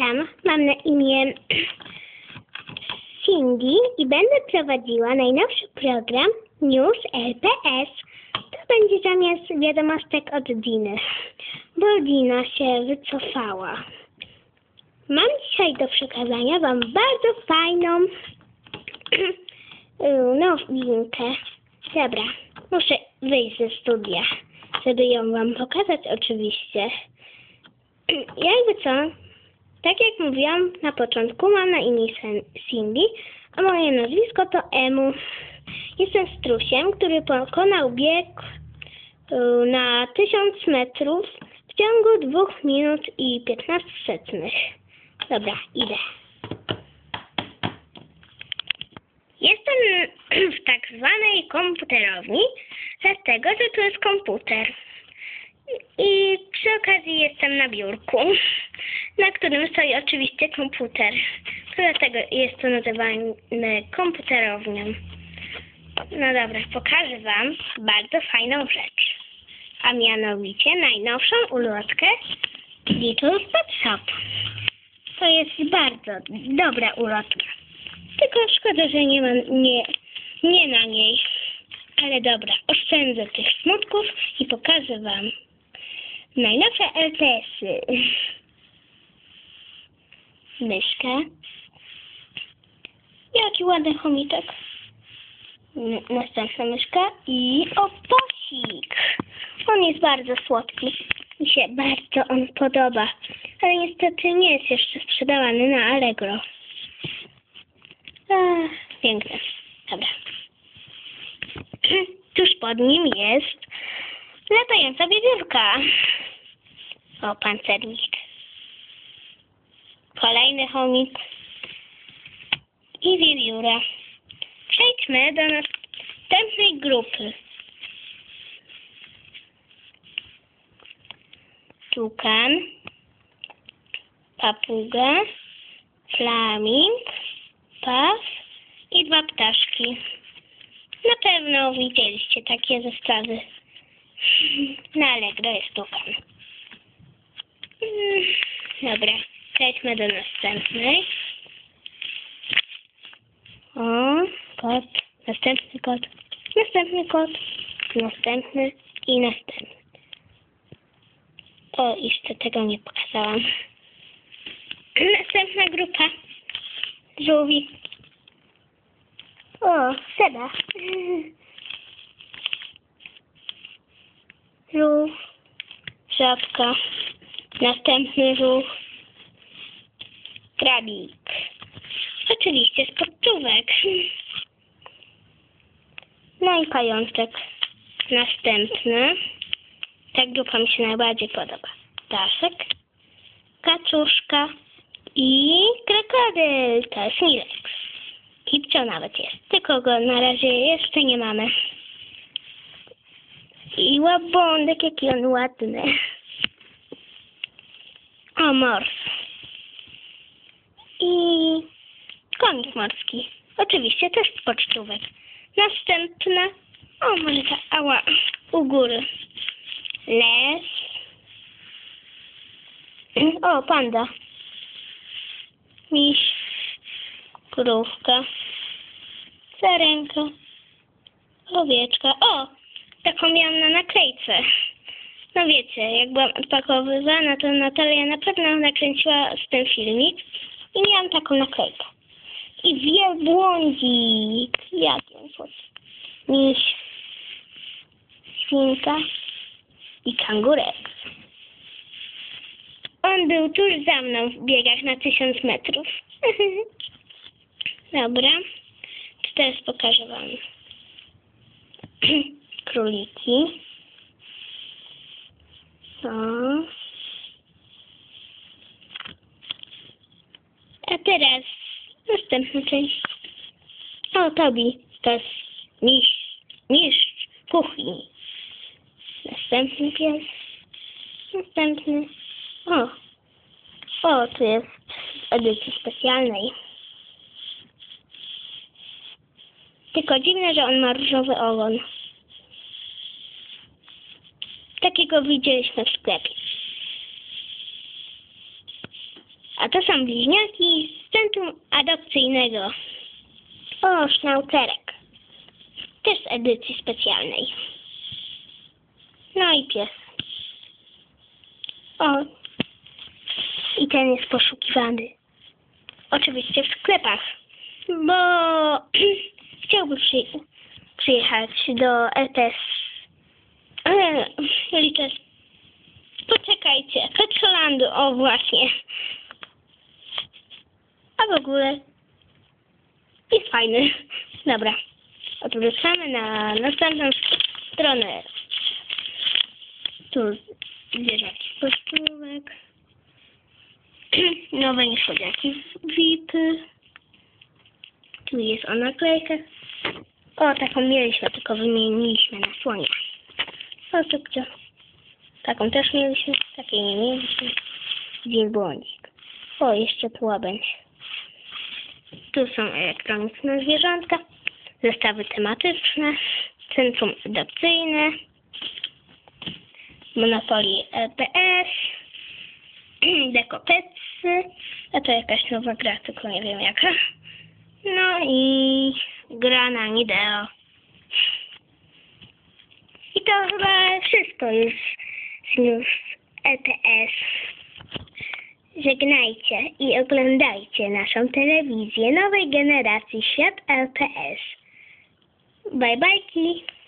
Witam, mam na imię Cindy i będę prowadziła najnowszy program News LPS. To będzie zamiast wiadomości od Diny, bo Dina się wycofała. Mam dzisiaj do przekazania Wam bardzo fajną nowinkę. Dobra, muszę wyjść ze studia, żeby ją Wam pokazać oczywiście. Jakby co, tak jak mówiłam na początku, mam na imię Cindy, a moje nazwisko to Emu. Jestem strusiem, który pokonał bieg y, na 1000 metrów w ciągu 2 minut i 15 setnych. Dobra, idę. Jestem w tak zwanej komputerowni, dlatego że tu jest komputer. I przy okazji jestem na biurku, na którym stoi oczywiście komputer. Dlatego jest to nazywane komputerownią. No dobra, pokażę Wam bardzo fajną rzecz. A mianowicie najnowszą ulotkę Little Pet Shop. To jest bardzo dobra ulotka. Tylko szkoda, że nie ma nie, nie na niej. Ale dobra, oszczędzę tych smutków i pokażę Wam najnowsze LTS-y. Myszkę. Jaki ładny chomiczek. N- Następna myszka i oposik. On jest bardzo słodki. Mi się bardzo on podoba. Ale niestety nie jest jeszcze sprzedawany na Allegro. Ach, piękne. Dobra. Tuż pod nim jest latająca wiewiórka. O, pancernik. Kolejny chomik. I wiewióra. Przejdźmy do następnej grupy. Tukan, papuga, flaming, paw i dwa ptaszki. Na pewno widzieliście takie zestawy. Na Allegro jest tukan. Mm, Dobra, przejdźmy do następnej. O, kot, następny kot, następny kot, następny i następny. O, jeszcze tego nie pokazałam. Następna grupa. Żółwi. O, Seba. Żółw. Żabka. Następny żółw. Krabik. Oczywiście sportówek. No i pajączek. Następny. Ta grupa mi się najbardziej podoba. Ptaszek. Kaczuszka. I krokodyl. To jest Milex. Kipcio nawet jest. Tylko go na razie jeszcze nie mamy. I łabądek, jaki on ładny. O, mors. I konik morski. Oczywiście też z pocztówek. Następne. O, może ała, u góry. Les. O, panda. Miś. Krówka. Sarenka. Owieczka. O, taką miałam na naklejce. No wiecie, jak byłam odpakowywana, to Natalia na pewno nakręciła z ten filmik i miałam taką naklejkę. I. Jak on chodzi? Miś. Świnka. I kangurek. On był tuż za mną w biegach na tysiąc metrów. Dobra. To teraz pokażę wam króliki. O. A teraz następna część. O, Tobi. To jest mistrz, mistrz kuchni. Następny pies. Następny. O. O, tu jest w edycji specjalnej. Tylko dziwne, że on ma różowy ogon. Takiego widzieliśmy w sklepie. A to są bliźniaki z centrum adopcyjnego. O, sznaucerek. Też z edycji specjalnej. No i pies. O. I ten jest poszukiwany. Oczywiście w sklepach. Bo chciałby przy, przyjechać do LTS. E, LTS. Poczekajcie. Petrolandu. O, właśnie. W ogóle jest fajny. Dobra. Odwracamy na następną stronę. Tu zwierzaki z kosztówek. Nowe niespodzianki VIPy. Tu jest o naklejkach. O, taką mieliśmy, tylko wymieniliśmy na słonia. O, tu? Taką też mieliśmy, takiej nie mieliśmy. Wielbłądzik. O, jeszcze tu łabędź. Tu są elektroniczne zwierzątka, zestawy tematyczne, centrum adopcyjne, Monopoly LPS, Dekopecy, a to jakaś nowa gra, tylko nie wiem jaka. No i gra na Nideo. I to chyba wszystko już z news LPS. Żegnajcie i oglądajcie naszą telewizję nowej generacji Świat LPS. Bye bye.